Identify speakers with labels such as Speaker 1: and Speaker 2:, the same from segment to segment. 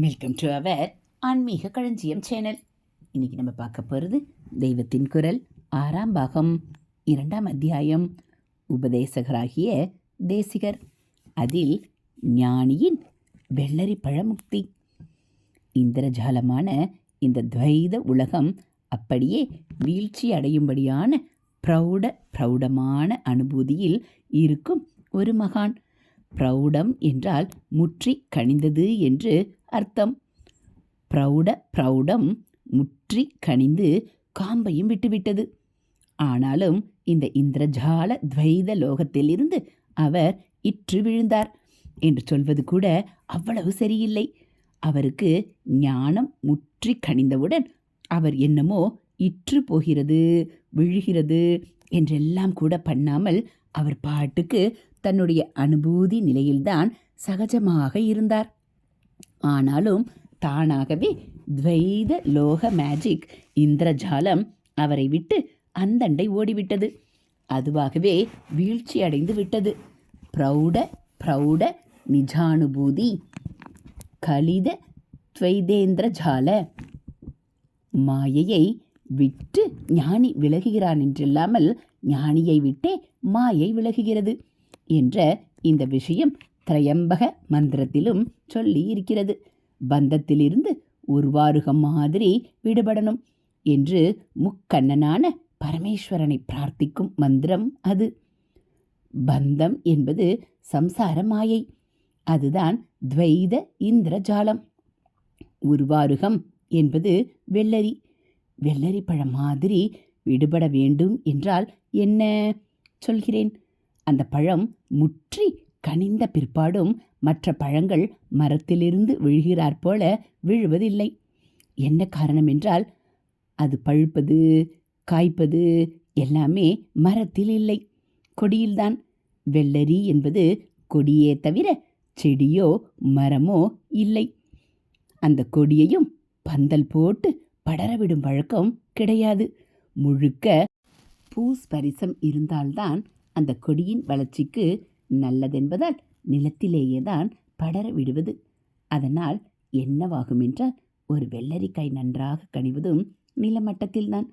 Speaker 1: Welcome to our ஆன்மீக களஞ்சியம் channel இன்றைக்கி நம்ம பார்க்க போகிறது தெய்வத்தின் குரல் ஆறாம் பாகம் இரண்டாம் அத்தியாயம் உபதேசகராகிய தேசிகர். அதில் ஞானியின் வெள்ளரி பழமுக்தி. இந்திரஜாலமான இந்த துவைத உலகம் அப்படியே வீழ்ச்சி அடையும்படியான பிரௌட பிரௌடமான அனுபூதியில் இருக்கும் ஒரு மகான். பிரௌடம் என்றால் முற்றி கனிந்தது என்று அர்த்தம். பிரௌட பிரௌடம் முற்றி கனிந்து காம்பையும் விட்டுவிட்டது. ஆனாலும் இந்த இந்திரஜால துவைத லோகத்திலிருந்து அவர் இற்று விழுந்தார் என்று சொல்வது கூட அவ்வளவு சரியில்லை. அவருக்கு ஞானம் முற்றி கணிந்தவுடன் அவர் என்னமோ இற்று போகிறது விழுகிறது என்றெல்லாம் கூட பண்ணாமல் அவர் பாட்டுக்கு தன்னுடைய அனுபூதி நிலையில்தான் சகஜமாக இருந்தார். ஆனாலும் தானாகவே துவைத லோக மேஜிக் இந்திரஜாலம் அவரை விட்டு அந்தண்டை ஓடிவிட்டது. அதுவாகவே வீழ்ச்சி அடைந்து விட்டது. பிரௌட பிரௌட நிஜானுபூதி கலித துவைதேந்திரஜால. மாயையை விட்டு ஞானி விலகுகிறான் என்றில்லாமல் ஞானியை விட்டே மாயை விலகுகிறது என்ற இந்த விஷயம் திரையம்பக மந்திரத்திலும் சொல்லி இருக்கிறது. பந்தத்திலிருந்து உருவாருகம் மாதிரி விடுபடணும் என்று முக்கண்ணனான பரமேஸ்வரனை பிரார்த்திக்கும் மந்திரம் அது. பந்தம் என்பது சம்சார மாயை. அதுதான் துவைத இந்திரஜாலம். உருவாருகம் என்பது வெள்ளரி. வெள்ளரி பழம் மாதிரி விடுபட வேண்டும் என்றால் என்ன சொல்கிறேன்? அந்த பழம் முற்றி கனிந்த பிற்பாடும் மற்ற பழங்கள் மரத்திலிருந்து விழுகிறாற் போல விழுவதில்லை. என்ன காரணம் என்றால் அது பழுப்பது காய்ப்பது எல்லாமே மரத்தில் இல்லை. கொடியில்தான். வெள்ளரி என்பது கொடியே தவிர செடியோ மரமோ இல்லை. அந்த கொடியையும் பந்தல் போட்டு படரவிடும் வழக்கம் கிடையாது. முழுக்க பூஸ்பரிசம் இருந்தால்தான் அந்த கொடியின் வளர்ச்சிக்கு நல்லதென்பதால் நிலத்திலேயே தான் படர விடுவது. அதனால் என்னவாகும் என்றால் ஒரு வெள்ளரிக்காய் நன்றாக கனிவதும் நிலமட்டத்தில்தான்.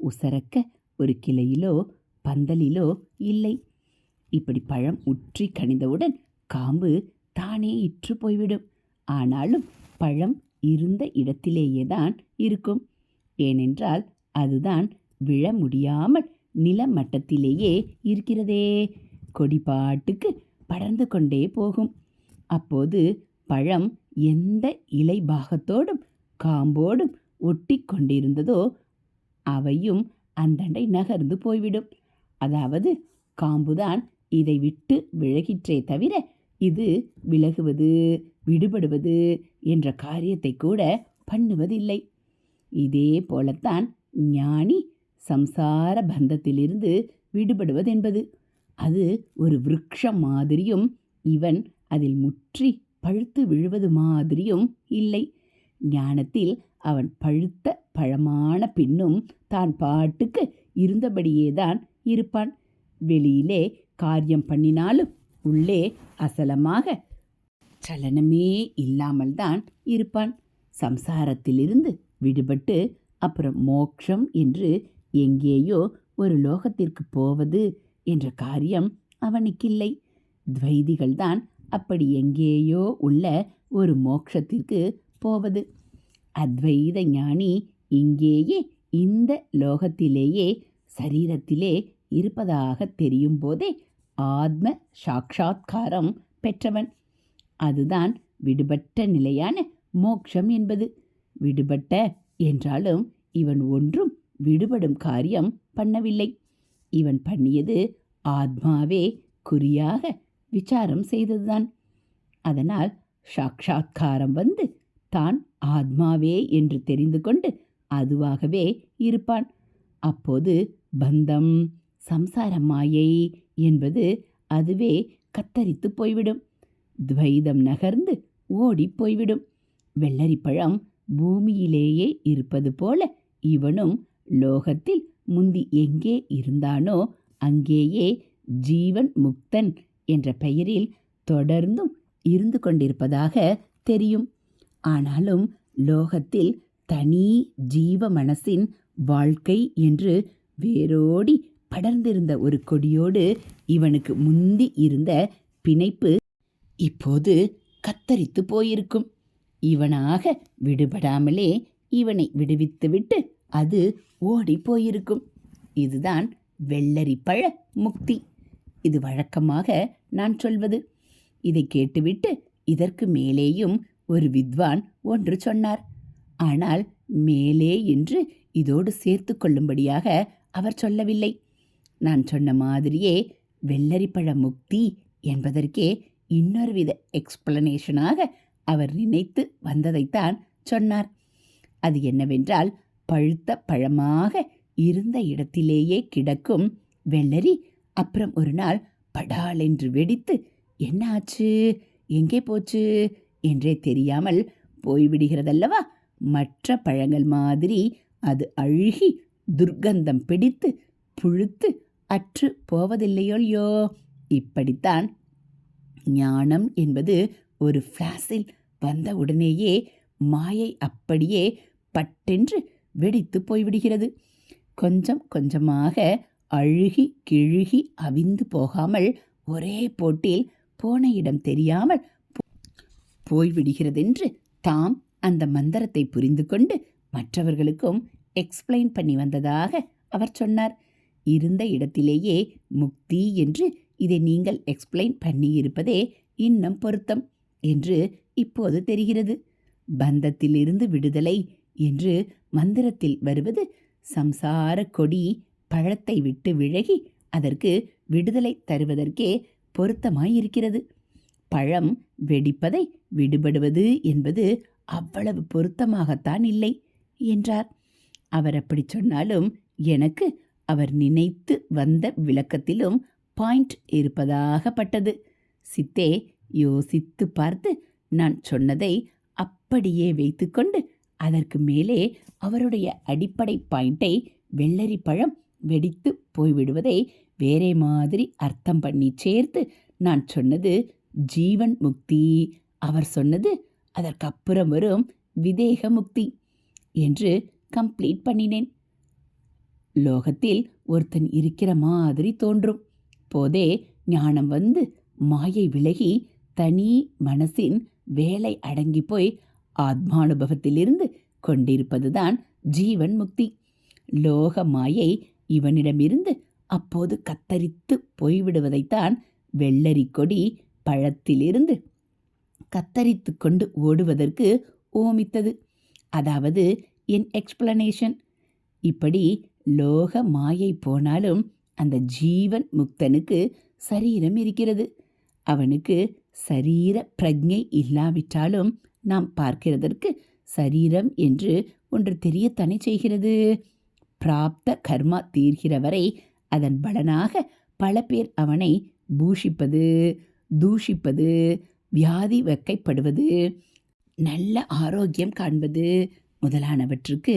Speaker 1: உசரக்க ஒரு கிளையிலோ பந்தலிலோ இல்லை. இப்படி பழம் உற்றி கனிந்தவுடன் காம்பு தானே இற்று போய்விடும். ஆனாலும் பழம் இருந்த இடத்திலேயே தான் இருக்கும். ஏனென்றால் அதுதான் விழ முடியாமல் நிலமட்டத்திலேயே இருக்கிறதே. கொடிப்பாட்டுக்கு படர்ந்து கொண்டே போகும். அப்போது பழம் எந்த இலை பாகத்தோடும் காம்போடும் ஒட்டி கொண்டிருந்ததோ அவையும் அந்தண்டை நகர்ந்து போய்விடும். அதாவது காம்புதான் இதை விட்டு விலகிற்றே தவிர இது விலகுவது விடுபடுவது என்ற காரியத்தை கூட பண்ணுவதில்லை. இதே போலத்தான் ஞானி சம்சார பந்தத்திலிருந்து விடுபடுவதென்பது. அது ஒரு விருட்சம் மாதிரியும் இவன் அதில் முற்றி பழுத்து விழுவது மாதிரியும் இல்லை. ஞானத்தில் அவன் பழுத்த பழமான பின்னும் தான் பாட்டுக்கு இருந்தபடியேதான் இருப்பான். வெளியிலே காரியம் பண்ணினாலும் உள்ளே அசலமாக சலனமே இல்லாமல் தான் இருப்பான். சம்சாரத்திலிருந்து விடுபட்டு அப்புறம் மோக்ஷம் என்று எங்கேயோ ஒரு லோகத்திற்கு போவது என்ற காரியம் அவனுக்கில்லை. துவைதிகள்தான் அப்படி எங்கேயோ உள்ள ஒரு மோட்சத்திற்கு போவது. அத்வைத ஞானி இங்கேயே இந்த லோகத்திலேயே சரீரத்திலே இருப்பதாக தெரியும் போதே ஆத்ம சாட்சா்காரம் பெற்றவன். அதுதான் விடுபட்ட நிலையான மோக்ஷம் என்பது. விடுபட்ட என்றாலும் இவன் ஒன்றும் விடுபடும் காரியம் பண்ணவில்லை. இவன் பண்ணியது ஆத்மாவே குறியாக விசாரம் செய்ததுதான். அதனால் சாட்சா்காரம் வந்து தான் ஆத்மாவே என்று தெரிந்து கொண்டு அதுவாகவே இருப்பான். அப்போது பந்தம் சம்சார மாயை என்பது அதுவே கத்தரித்து போய்விடும். துவைதம் நகர்ந்து ஓடி போய்விடும். வெள்ளரிப்பழம் பூமியிலேயே இருப்பது போல இவனும் லோகத்தில் முந்தி எங்கே இருந்தானோ அங்கேயே ஜீவன் முக்தன் என்ற பெயரில் தொடர்ந்தும் இருந்து கொண்டிருப்பதாக தெரியும். ஆனாலும் லோகத்தில் தனி ஜீவ மனசின் வாழ்க்கை என்று வேரோடி படர்ந்திருந்த ஒரு கொடியோடு இவனுக்கு முந்தி இருந்த பிணைப்பு இப்போது கத்தரித்து போயிருக்கும். இவனாக விடுபடாமலே இவனை விடுவித்துவிட்டு அது ஓடி போயிருக்கும். இதுதான் வெள்ளரிப்பழ முக்தி. இது வழக்கமாக நான் சொல்வது. இதை கேட்டுவிட்டு இதற்கு மேலேயும் ஒரு வித்வான் ஒன்று சொன்னார். ஆனால் மேலே என்று இதோடு சேர்த்து கொள்ளும்படியாக அவர் சொல்லவில்லை. நான் சொன்ன மாதிரியே வெள்ளரிப்பழ முக்தி என்பதற்கே இன்னொரு வித எக்ஸ்பிளனேஷனாக அவர் நினைத்து வந்ததைத்தான் சொன்னார். அது என்னவென்றால் பழுத்த பழமாக இருந்த இடத்திலேயே கிடக்கும் வெள்ளரி. அப்புறம் ஒரு நாள் படாலென்று வெடித்து என்ன ஆச்சு எங்கே போச்சு? என்றே தெரியாமல் போய்விடுகிறதல்லவா? மற்ற பழங்கள் மாதிரி அது அழுகி துர்க்கந்தம் பிடித்து புழுத்து அற்று போவதில்லையோல்யோ இப்படித்தான் ஞானம் என்பது ஒரு ஃப்ளாஸில் வந்த உடனேயே மாயை அப்படியே பட்டென்று வெடித்து போய்விடுகிறது. கொஞ்சம் கொஞ்சமாக அழுகி கிழுகி அவிந்து போகாமல் ஒரே போட்டில் போன இடம் தெரியாமல் போய்விடுகிறதென்று தாம் அந்த மந்திரத்தை புரிந்து கொண்டு மற்றவர்களுக்கும் எக்ஸ்பிளைன் பண்ணி வந்ததாக அவர் சொன்னார். இருந்த இடத்திலேயே முக்தி என்று இதை நீங்கள் எக்ஸ்பிளைன் பண்ணியிருப்பதே இன்னும் பொருத்தம் என்று இப்போது தெரிகிறது. பந்தத்திலிருந்து விடுதலை என்று மந்திரத்தில் வருவது சம்சார கொடி பழத்தை விட்டு விலகி அதற்கு விடுதலை தருவதற்கே பொருத்தமாயிருக்கிறது. பழம் வெடிப்பதை விடுபடுவது என்பது அவ்வளவு பொருத்தமாகத்தான் இல்லை என்றார். அவர் அப்படி சொன்னாலும் எனக்கு அவர் நினைத்து வந்த விளக்கத்திலும் பாயிண்ட் இருப்பதாகப்பட்டது. சித்தே யோசித்து பார்த்து நான் சொன்னதை அப்படியே வைத்துக்கொண்டு அதற்கு மேலே அவருடைய அடிப்படை பாயிண்டை வெள்ளரி பழம் வெடித்து போய்விடுவதை வேறே மாதிரி அர்த்தம் பண்ணி சேர்த்து நான் சொன்னது ஜீவன் முக்தி. அவர் சொன்னது அதற்கப்புறம் வரும் விதேக முக்தி என்று கம்ப்ளீட் பண்ணினேன். லோகத்தில் ஒருத்தன் இருக்கிற மாதிரி தோன்றும். போதே ஞானம் வந்து மாயை விலகி தனி மனசின் வேலை அடங்கி போய் ஆத்மானுபவத்திலிருந்து கொண்டிருப்பதுதான் ஜீவன் முக்தி. லோக மாயை இவனிடமிருந்து அப்போது கத்தரித்து போய்விடுவதைத்தான் வெள்ளரி கொடி பழத்திலிருந்து கத்தரித்து கொண்டு ஓடுவதற்கு ஓமித்தது. அதாவது என் எக்ஸ்பிளனேஷன் இப்படி லோக மாயை போனாலும் அந்த ஜீவன் முக்தனுக்கு சரீரம் இருக்கிறது. அவனுக்கு சரீர பிரஜை இல்லாவிட்டாலும் நாம் பார்க்கிறதற்கு சரீரம் என்று ஒன்று தெரியத்தானே செய்கிறது? பிராப்த கர்மா தீர்கிற வரை அதன் பலனாக பல பேர் அவனை பூஷிப்பது தூஷிப்பது வியாதி வெக்கைப்படுவது நல்ல ஆரோக்கியம் காண்பது முதலானவற்றுக்கு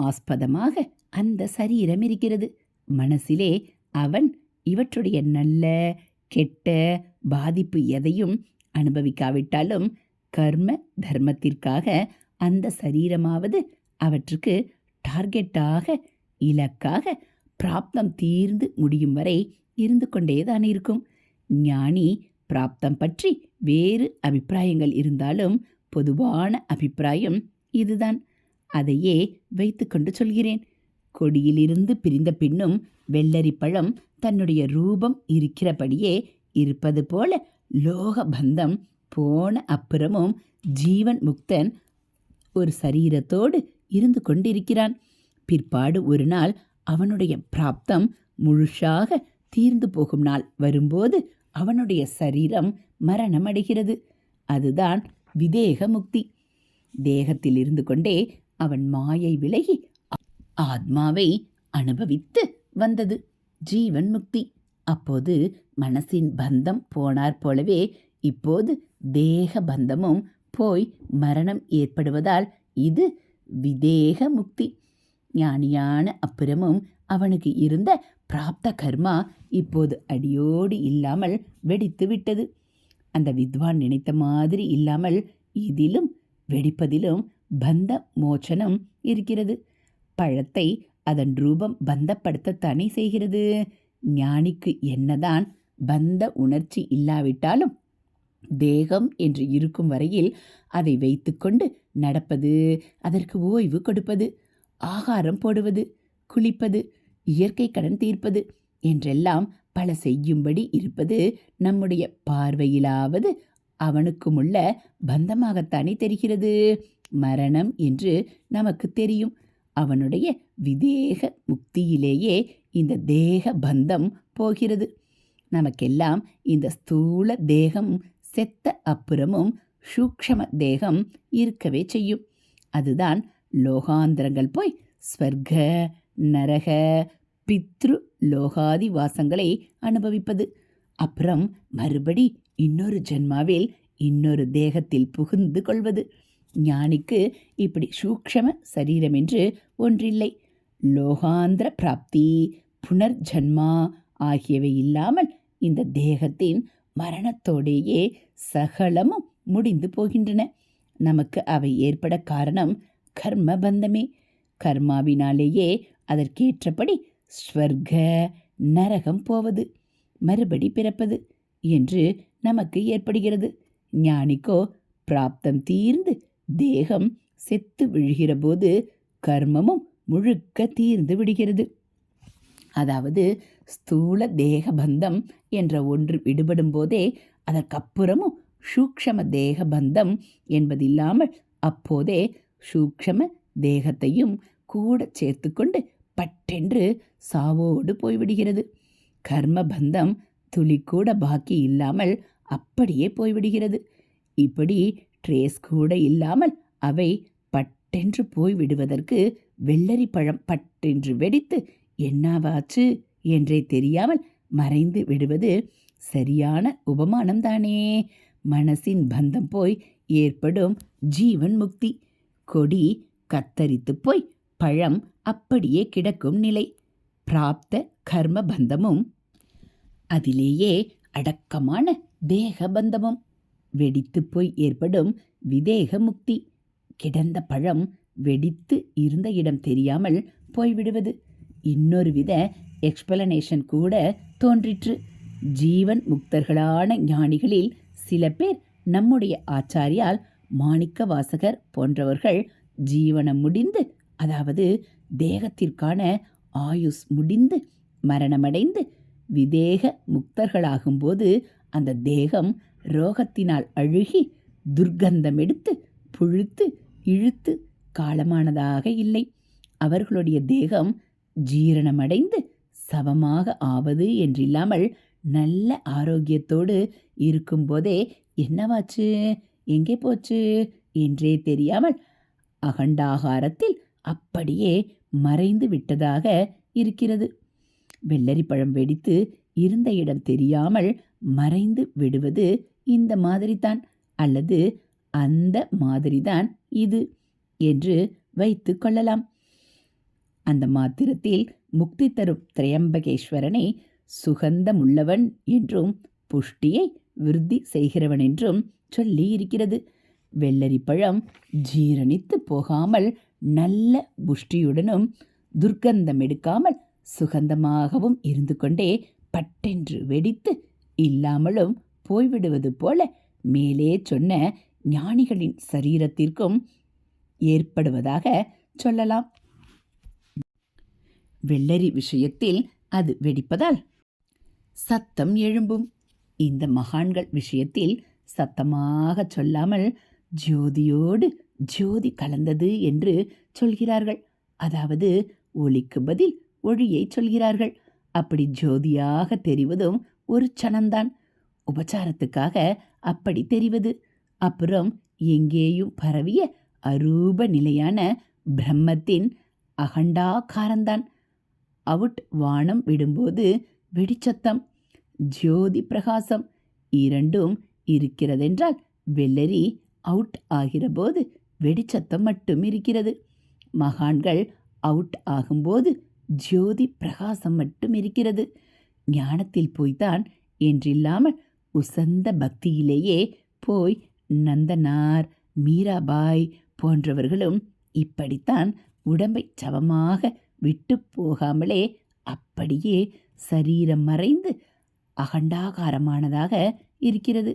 Speaker 1: ஆஸ்பதமாக அந்த சரீரம் இருக்கிறது. மனசிலே அவன் இவற்றுடைய நல்ல கெட்ட பாதிப்பு எதையும் அனுபவிக்காவிட்டாலும் கர்ம தர்மத்திற்காக அந்த சரீரமாவது அவற்றுக்கு டார்கெட்டாக இலக்காக பிராப்தம் தீர்ந்து முடியும் வரை இருந்து கொண்டேதான் இருக்கும். ஞானி பிராப்தம் பற்றி வேறு அபிப்பிராயங்கள் இருந்தாலும் பொதுவான அபிப்பிராயம் இதுதான். அதையே வைத்துக்கொண்டு சொல்கிறேன். கொடியிலிருந்து பிரிந்த பின்னும் வெள்ளரி பழம் தன்னுடைய ரூபம் இருக்கிறபடியே இருப்பது போல லோக பந்தம் போன அப்புறமும் ஜீவன் முக்தன் ஒரு சரீரத்தோடு இருந்து கொண்டிருக்கிறான். பிற்பாடு ஒரு நாள் அவனுடைய பிராப்தம் முழுசாக தீர்ந்து போகும் நாள் வரும்போது அவனுடைய சரீரம் மரணமடைகிறது. அதுதான் விதேக முக்தி. தேகத்தில் இருந்து கொண்டே அவன் மாயை விலகி ஆத்மாவை அனுபவித்து வந்தது. ஜீவன் முக்தி. அப்போது மனசின் பந்தம் போனார் போலவே இப்போது தேக பந்தமும் போய் மரணம் ஏற்படுவதால் இது விதேக முக்தி ஞானியான அப்புறமும் அவனுக்கு இருந்த பிராப்த கர்மா இப்போது அடியோடு இல்லாமல் வெடித்து விட்டது அந்த வித்வான் நினைத்த மாதிரி இல்லாமல் இதிலும் வெடிப்பதிலும் பந்த மோச்சனம் இருக்கிறது. பழத்தை அதன் ரூபம் பந்தப்படுத்தத்தானே செய்கிறது? ஞானிக்கு என்னதான் பந்த உணர்ச்சி இல்லாவிட்டாலும் தேகம் என்று இருக்கும் வரையில் அதை வைத்துக்கொண்டு நடப்பது அதற்கு ஓய்வு கொடுப்பது ஆகாரம் போடுவது குளிப்பது இயற்கை கடன் தீர்ப்பது என்றெல்லாம் பல செய்யும்படி இருப்பது நம்முடைய பார்வையிலாவது அவனுக்குமுள்ள பந்தமாகத்தானே தெரிகிறது. மரணம் என்று நமக்கு தெரியும். அவனுடைய விதேக முக்தியிலேயே இந்த தேக பந்தம் போகிறது. நமக்கெல்லாம் இந்த ஸ்தூல தேகம் செத்த அப்புறமும் சூக்ஷம தேகம் இருக்கவே செய்யும். அதுதான் லோகாந்திரங்கள். போய் ஸ்வர்க நரக பித்ரு லோகாதி வாசங்களை அனுபவிப்பது. அப்புறம் மறுபடி இன்னொரு ஜென்மாவில் இன்னொரு தேகத்தில் புகுந்து கொள்வது. ஞானிக்கு இப்படி சூக்ஷம சரீரம் என்று ஒன்றில்லை. லோகாந்திர பிராப்தி புனர்ஜன்மா ஆகியவை இல்லாமல் இந்த தேகத்தின் மரணத்தோடேயே சகலமும் முடிந்து போகின்றன. நமக்கு அவை ஏற்பட காரணம் கர்ம பந்தமே கர்மாவினாலேயே அதற்கேற்றபடி ஸ்வர்க நரகம் போவது மறுபடி பிறப்பது என்று நமக்கு ஏற்படுகிறது. ஞானிக்கோ பிராப்தம் தீர்ந்து தேகம் செத்து விழுகிற போது கர்மமும் முழுக்க தீர்ந்து விடுகிறது. அதாவது ஸ்தூல தேக பந்தம் என்ற ஒன்று விடுபடும் போதே அதற்கப்புறமும் சூக்ஷம தேக பந்தம் என்பதில்லாமல் அப்போதே சூக்ஷம தேகத்தையும் கூட சேர்த்துக்கொண்டு பட்டென்று சாவோடு போய்விடுகிறது. கர்ம பந்தம் துளி கூட பாக்கி இல்லாமல் அப்படியே போய்விடுகிறது. இப்படி ட்ரேஸ் கூட இல்லாமல் அவை பட்டென்று போய்விடுவதற்கு வெள்ளரி பழம் பட்டென்று வெடித்து என்னவாச்சு? என்றே தெரியாமல் மறைந்து விடுவது சரியான உபமானம்தானே. மனசின் பந்தம் போய் ஏற்படும் ஜீவன் முக்தி. கொடி கத்தரித்து போய் பழம் அப்படியே கிடக்கும் நிலை. பிராப்த கர்ம பந்தமும் அதிலேயே அடக்கமான தேக பந்தமும். வெடித்து போய் ஏற்படும் விதேக முக்தி. கிடந்த பழம் வெடித்து இருந்த இடம் தெரியாமல் போய்விடுவது. இன்னொரு வித எக்ஸ்பிளனேஷன் கூட தோன்றிற்று. ஜீவன் முக்தர்களான ஞானிகளில் சில பேர் நம்முடைய ஆச்சாரியால் மாணிக்க வாசகர் போன்றவர்கள் ஜீவனம் முடிந்து அதாவது தேகத்திற்கான ஆயுஸ் முடிந்து மரணமடைந்து விதேக முக்தர்களாகும்போது அந்த தேகம் ரோகத்தினால் அழுகி துர்க்கந்தம் எடுத்து புழுத்து இழுத்து காலமானதாக இல்லை. அவர்களுடைய தேகம் ஜீரணமடைந்து சவமாக ஆவது என்றில்லாமல் நல்ல ஆரோக்கியத்தோடு இருக்கும்போதே என்னவாச்சு? எங்கே போச்சு? என்றே தெரியாமல் அகண்டாகாரத்தில் அப்படியே மறைந்து விட்டதாக இருக்கிறது. வெள்ளரி பழம் வெடித்து இருந்த இடம் தெரியாமல் மறைந்து விடுவது இந்த மாதிரிதான் அல்லது அந்த மாதிரிதான் இது என்று வைத்து கொள்ளலாம். அந்த மாத்திரத்தில் முக்தி தரும் திரையம்பகேஸ்வரனை சுகந்தமுள்ளவன் என்றும் புஷ்டியை விருத்தி செய்கிறவன் என்றும் சொல்லி இருக்கிறது வெள்ளரி பழம் ஜீரணித்து போகாமல் நல்ல புஷ்டியுடனும் துர்க்கந்தம் எடுக்காமல் சுகந்தமாகவும் இருந்து கொண்டே பட்டென்று வெடித்து இல்லாமலும் போய்விடுவது போல மேலே சொன்ன ஞானிகளின் சரீரத்திற்கும் ஏற்படுவதாக சொல்லலாம். வெள்ளரி விஷயத்தில் அது வெடிப்பதால். சத்தம் எழும்பும். இந்த மகான்கள் விஷயத்தில் சத்தமாக சொல்லாமல் ஜோதியோடு ஜோதி கலந்தது என்று சொல்கிறார்கள். அதாவது ஒளிக்கு பதில் ஒளியை சொல்கிறார்கள். அப்படி ஜோதியாக தெரிவதும் ஒரு சனந்தான். உபச்சாரத்துக்காக அப்படி தெரிவது. அப்புறம் எங்கேயும் பரவிய அரூப நிலையான பிரம்மத்தின் அகண்டாகாரந்தான். அவுட் வானம் விடும்போது வெடிச்சத்தம் ஜோதி பிரகாசம் இரண்டும் இருக்கிறதென்றால் வெள்ளரி அவுட் ஆகிறபோது வெடிச்சத்தம் மட்டும் இருக்கிறது. மகான்கள் அவுட் ஆகும்போது ஜோதி பிரகாசம் மட்டும் இருக்கிறது. ஞானத்தில் போய்தான் என்றில்லாமல் உசந்த பக்தியிலேயே போய் நந்தனார் மீராபாய் போன்றவர்களும் இப்படித்தான் உடம்பை சவமாக விட்டு போகாமலே அப்படியே சரீரம் மறைந்து அகண்டாகாரமானதாக இருக்கிறது.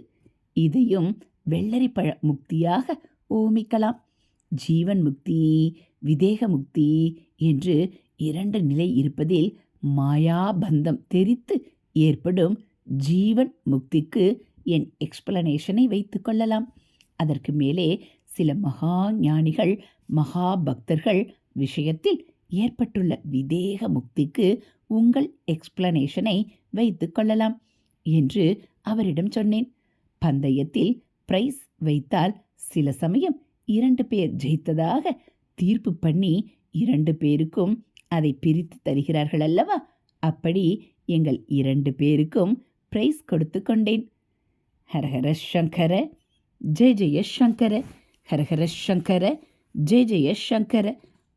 Speaker 1: இதையும் வெள்ளரி பழ முக்தியாக ஓமிக்கலாம். ஜீவன் முக்தி விதேக முக்தி என்று இரண்டு நிலை இருப்பதில் மாயாபந்தம் தெரித்து ஏற்படும் ஜீவன் முக்திக்கு என் எக்ஸ்பிளனேஷனை வைத்து கொள்ளலாம். அதற்கு மேலே சில மகா ஞானிகள் மகா பக்தர்கள் விஷயத்தில் ஏற்பட்டுள்ள விதேக முக்திக்கு உங்கள் எக்ஸ்பிளனேஷனை வைத்துக் கொள்ளலாம் என்று அவரிடம் சொன்னேன். பந்தயத்தில் பிரைஸ் வைத்தால் சில சமயம் இரண்டு பேர் ஜெயித்ததாக தீர்ப்பு பண்ணி இரண்டு பேருக்கும் அதை பிரித்து தருகிறார்கள் அல்லவா? அப்படி எங்கள் இரண்டு பேருக்கும் பிரைஸ் கொடுத்து கொண்டேன். ஹரஹர சங்கர ஜெய ஜெய சங்கர ஹரஹர சங்கர ஜெய ஜெய சங்கர.